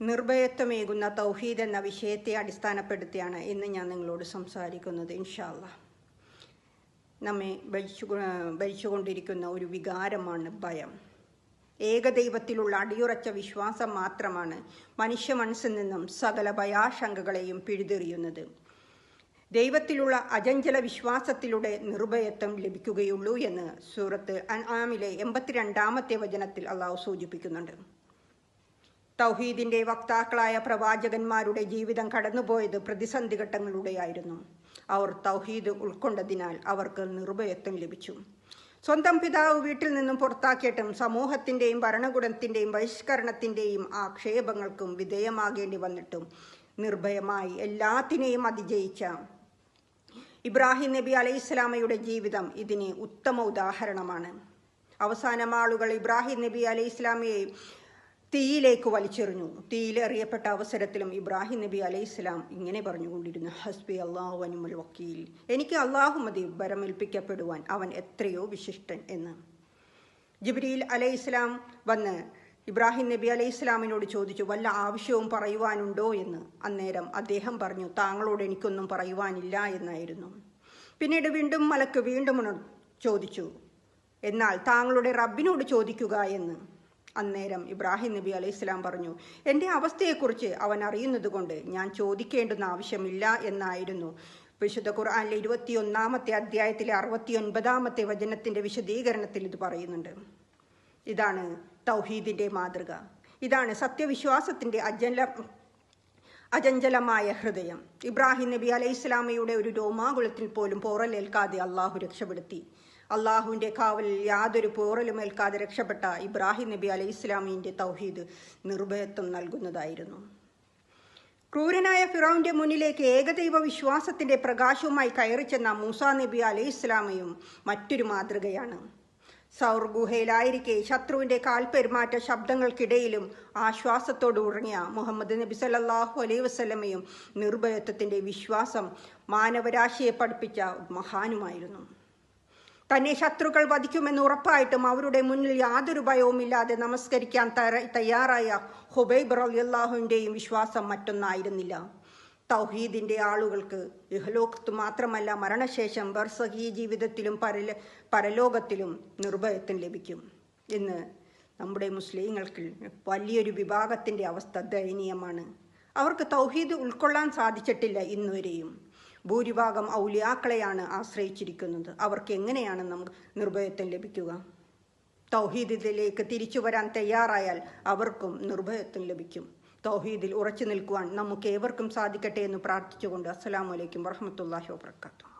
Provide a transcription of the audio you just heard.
നിർഭയത്വമേകുന്ന തൗഹീദ് എന്ന വിഷയത്തെ അടിസ്ഥാനപ്പെടുത്തിയാണ് ഇന്ന് ഞാൻ നിങ്ങളോട് സംസാരിക്കുന്നത് ഇൻഷാല്ല നമ്മെ ഭരിച്ചു ഭരിച്ചുകൊണ്ടിരിക്കുന്ന ഒരു വികാരമാണ് ഭയം. ഏകദൈവത്തിലുള്ള അടിയുറച്ച വിശ്വാസം മാത്രമാണ് മനുഷ്യ മനസ്സിൽ നിന്നും സകല ഭയാശങ്കകളെയും പിഴുതെറിയുന്നത്. ദൈവത്തിലുള്ള അജഞ്ചല വിശ്വാസത്തിലൂടെ നിർഭയത്വം ലഭിക്കുകയുള്ളൂ എന്ന് സൂറത്ത് അൻആമിലെ എൺപത്തിരണ്ടാമത്തെ വചനത്തിൽ അള്ളാഹു സൂചിപ്പിക്കുന്നുണ്ട്. തൗഹീദിന്റെ വക്താക്കളായ പ്രവാചകന്മാരുടെ ജീവിതം കടന്നുപോയത് പ്രതിസന്ധി ഘട്ടങ്ങളിലൂടെയായിരുന്നു. അവർ തൗഹീദ് ഉൾക്കൊണ്ടതിനാൽ അവർക്ക് നിർഭയത്വം ലഭിച്ചു. സ്വന്തം പിതാവ് വീട്ടിൽ നിന്നും പുറത്താക്കിയിട്ടും സമൂഹത്തിന്റെയും ഭരണകൂടത്തിന്റെയും ബഹിഷ്കരണത്തിന്റെയും ആക്ഷേപങ്ങൾക്കും വിധേയമാകേണ്ടി വന്നിട്ടും നിർഭയമായി എല്ലാത്തിനെയും അതിജയിച്ച ഇബ്രാഹിം നബി അലൈഹി സ്വലാമയുടെ ജീവിതം ഇതിന് ഉത്തമ ഉദാഹരണമാണ്. അവസാനം ആളുകൾ ഇബ്രാഹിം നബി അലൈഹി സ്വലാമയെ തീയിലേക്ക് വലിച്ചെറിഞ്ഞു. തീയിലെറിയപ്പെട്ട അവസരത്തിലും ഇബ്രാഹിം നബി അലൈഹി ഇസ്ലാം ഇങ്ങനെ പറഞ്ഞുകൊണ്ടിരുന്നു ഹസ്ബി അള്ളാഹു അനുമൽ വക്കീൽ. എനിക്ക് അള്ളാഹു മതി അവൻ എത്രയോ വിശിഷ്ടൻ എന്ന്. ജിബ്രീൽ അലൈഹി ഇസ്ലാം വന്ന് ഇബ്രാഹിം നബി അലൈഹി ഇസ്ലാമിനോട് ചോദിച്ചു വല്ല ആവശ്യവും പറയുവാനുണ്ടോ? എന്ന്. അന്നേരം അദ്ദേഹം പറഞ്ഞു താങ്കളോട് എനിക്കൊന്നും പറയുവാനില്ല എന്നായിരുന്നു. പിന്നീട് വീണ്ടും മലക്ക് വീണ്ടും ചോദിച്ചു എന്നാൽ താങ്കളുടെ റബ്ബിനോട് ചോദിക്കുക എന്ന്. അന്നേരം ഇബ്രാഹിം നബി അലൈഹി സ്വലാം പറഞ്ഞു എന്റെ അവസ്ഥയെക്കുറിച്ച് അവൻ അറിയുന്നതുകൊണ്ട് ഞാൻ ചോദിക്കേണ്ടുന്ന ആവശ്യമില്ല എന്നായിരുന്നു. വിശുദ്ധ ഖുർആനിലെ ഇരുപത്തിയൊന്നാമത്തെ അധ്യായത്തിലെ അറുപത്തിയൊൻപതാമത്തെ വചനത്തിന്റെ വിശദീകരണത്തിൽ ഇത് പറയുന്നുണ്ട്. ഇതാണ് തൗഹീദിന്റെ മാതൃക. ഇതാണ് സത്യവിശ്വാസത്തിന്റെ അജല അചഞ്ചലമായ ഹൃദയം. ഇബ്രാഹിം നബി അലൈഹി ഇസ്ലാമയുടെ ഒരു രോമാകുളത്തിൽ പോലും പോറലേൽക്കാതെ അള്ളാഹു രക്ഷപ്പെടുത്തി. അള്ളാഹുവിന്റെ കാവലിൽ യാതൊരു പോറലും ഏൽക്കാതെ രക്ഷപ്പെട്ട ഇബ്രാഹിം നബി അലൈഹി ഇസ്ലാമിന്റെ തൗഹീദ് നിർഭയത്വം നൽകുന്നതായിരുന്നു. ക്രൂരനായ ഫിറോന്റെ മുന്നിലേക്ക് ഏകദൈവ വിശ്വാസത്തിന്റെ പ്രകാശവുമായി കയറിച്ചെന്ന മൂസ നബി അലൈഹി ഇസ്ലാമയും മറ്റൊരു മാതൃകയാണ്. സൗർ ഗുഹയിലായിരിക്കെ ശത്രുവിന്റെ കാൽപെരുമാറ്റ ശബ്ദങ്ങൾക്കിടയിലും ആശ്വാസത്തോട് ഉറങ്ങിയ മുഹമ്മദ് നബി സല്ലാഹു അലൈഹി വസ്ലമയും നിർഭയത്വത്തിന്റെ വിശ്വാസം മാനവരാശിയെ പഠിപ്പിച്ച മഹാനുമായിരുന്നു. തന്നെ ശത്രുക്കൾ വധിക്കുമെന്ന് ഉറപ്പായിട്ടും അവരുടെ മുന്നിൽ യാതൊരു ഭയവുമില്ലാതെ നമസ്കരിക്കാൻ തയ്യാറായ ഹുബൈബ് റലിയല്ലാഹുവിന്റെയും വിശ്വാസം മറ്റൊന്നായിരുന്നില്ല. തൗഹീദിന്റെ ആളുകൾക്ക് ഇഹലോകത്ത് മാത്രമല്ല മരണശേഷം ബർസഹി ജീവിതത്തിലും പരല പരലോകത്തിലും നിർഭയത്വം ലഭിക്കും. എന്ന് നമ്മുടെ മുസ്ലിങ്ങൾക്ക് വലിയൊരു വിഭാഗത്തിന്റെ അവസ്ഥ ദയനീയമാണ്. അവർക്ക് തൗഹീദ് ഉൾക്കൊള്ളാൻ സാധിച്ചിട്ടില്ല ഇന്നുവരെയും. ഭൂരിഭാഗം ഔലിയാക്കളെയാണ് ആശ്രയിച്ചിരിക്കുന്നത്. അവർക്ക് എങ്ങനെയാണ് നമുക്ക് നിർഭയത്വം ലഭിക്കുക? തൗഹീദിലേക്ക് തിരിച്ചു വരാൻ തയ്യാറായാൽ അവർക്കും നിർഭയത്വം ലഭിക്കും. തൗഹീദിൽ ഉറച്ചു നിൽക്കുവാൻ നമുക്ക് ഏവർക്കും സാധിക്കട്ടെ എന്ന് പ്രാർത്ഥിച്ചുകൊണ്ട് അസ്സലാമലൈക്കും വറഹമത്തല്ലാഹി വാബർക്കാത്തു